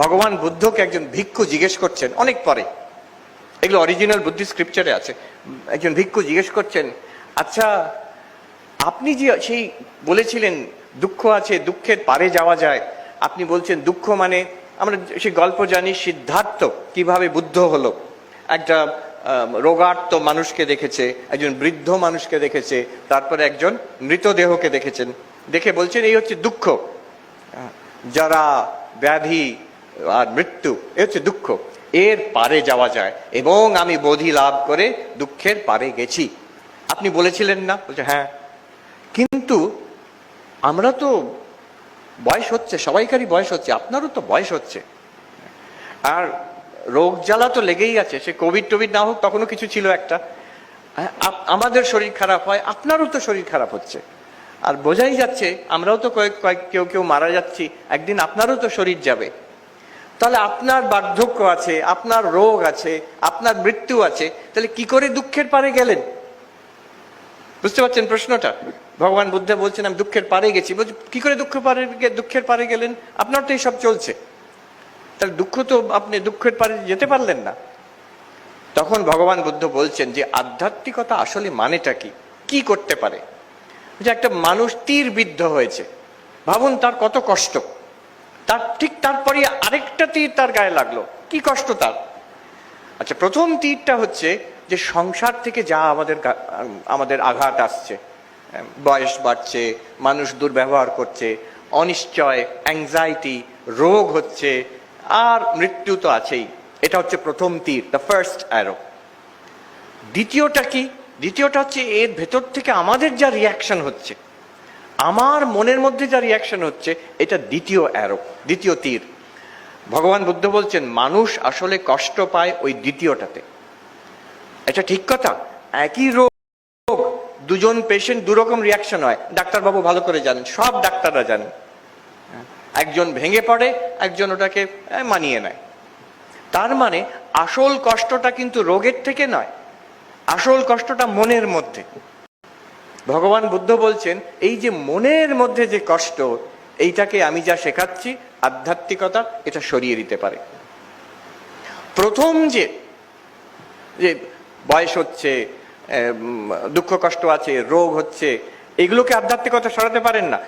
ভগবান বুদ্ধকে একজন ভিক্ষু জিজ্ঞেস করছেন, অনেক পরে। এগুলো অরিজিনাল বুদ্ধি স্ক্রিপচারে আছে। একজন ভিক্ষু জিজ্ঞেস করছেন আচ্ছা আপনি যে সেই বলেছিলেন দুঃখ আছে, দুঃখের পারে যাওয়া যায়। আপনি বলছেন দুঃখ মানে আমরা সেই গল্প জানি সিদ্ধার্থ কীভাবে বুদ্ধ হলো। একটা রোগার্ত মানুষকে দেখেছে, একজন বৃদ্ধ মানুষকে দেখেছে, তারপরে একজন মৃতদেহকে দেখেছেন। দেখে বলছেন, এই হচ্ছে দুঃখ। যারা ব্যাধি আর মৃত্যু, এ হচ্ছে দুঃখ। এর পারে যাওয়া যায় এবং আমি বোধি লাভ করে দুঃখের পারে গেছি। আপনি বলেছিলেন না? বলছে হ্যাঁ। কিন্তু আমরা তো বয়স হচ্ছে, সবাইকারই বয়স হচ্ছে, আপনারও তো বয়স হচ্ছে। আর রোগ জ্বালা তো লেগেই আছে, সে কোভিড টোভিড না হোক, তখনও কিছু ছিল একটা। আমাদের শরীর খারাপ হয়, আপনারও তো শরীর খারাপ হচ্ছে। আর বোঝাই যাচ্ছে, আমরাও তো কয়েক কয়েক কেউ কেউ মারা যাচ্ছি, একদিন আপনারও তো শরীর যাবে। তাহলে আপনার বার্ধক্য আছে, আপনার রোগ আছে, আপনার মৃত্যু আছে, তাহলে কি করে দুঃখের পারে গেলেন? বুঝতে পারছেন প্রশ্নটা? ভগবান বুদ্ধ বলছেন, আমি দুঃখের পারে গেছি। বলছি, কি করে দুঃখ পারে দুঃখের পারে গেলেন? আপনার তো এইসব চলছে। তাহলে দুঃখ তো আপনি দুঃখের পারে যেতে পারলেন না। তখন ভগবান বুদ্ধ বলছেন যে, আধ্যাত্মিকতা আসলে মানেটা কি? কি করতে পারে? যে একটা মানুষ তীর বিদ্ধ হয়েছে। ভাবুন তার কত কষ্ট। তার ঠিক তারপরে আরেকটা তীর তার গায়ে লাগল। কি কষ্ট তার। আচ্ছা প্রথম তীরটা হচ্ছে যে সংসার থেকে যা আমাদের আমাদের আঘাত আসছে বয়স বাড়ছে, মানুষ দুর্ব্যবহার করছে, অনিশ্চয় অ্যাংজাইটি রোগ হচ্ছে, আর মৃত্যু তো আছেই। এটা হচ্ছে প্রথম তীর দ্য ফার্স্ট অ্যারো দ্বিতীয়টা কি? দ্বিতীয়টা হচ্ছে এর ভেতর থেকে আমাদের যা রিয়াকশন হচ্ছে আমার মনের মধ্যে যা রিয়াকশন হচ্ছে, এটা দ্বিতীয় অ্যারো দ্বিতীয় তীর। ভগবান বুদ্ধ বলছেন, মানুষ আসলে কষ্ট পায় ওই দ্বিতীয়টাতে। এটা ঠিক কথা। একই রোগ, দুজন পেশেন্ট দুরকম রিয়াকশন হয়। ডাক্তারবাবু ভালো করে জানেন, সব ডাক্তাররা জানেন। একজন ভেঙে পড়ে, একজন ওটাকে মানিয়ে নেয়। তার মানে আসল কষ্টটা কিন্তু রোগের থেকে নয়। আসল কষ্টটা মনের মধ্যে। ভগবান বুদ্ধ বলছেন, এই যে মনের মধ্যে যে কষ্ট, এইটাকে আমি যা শেখাচ্ছি, আধ্যাত্মিকতা এটা সরিয়ে দিতে পারে। প্রথম যে যে বয়স হচ্ছে দুঃখ কষ্ট আছে, রোগ হচ্ছে, এগুলোকে আধ্যাত্মিকতা সরাতে পারেন না।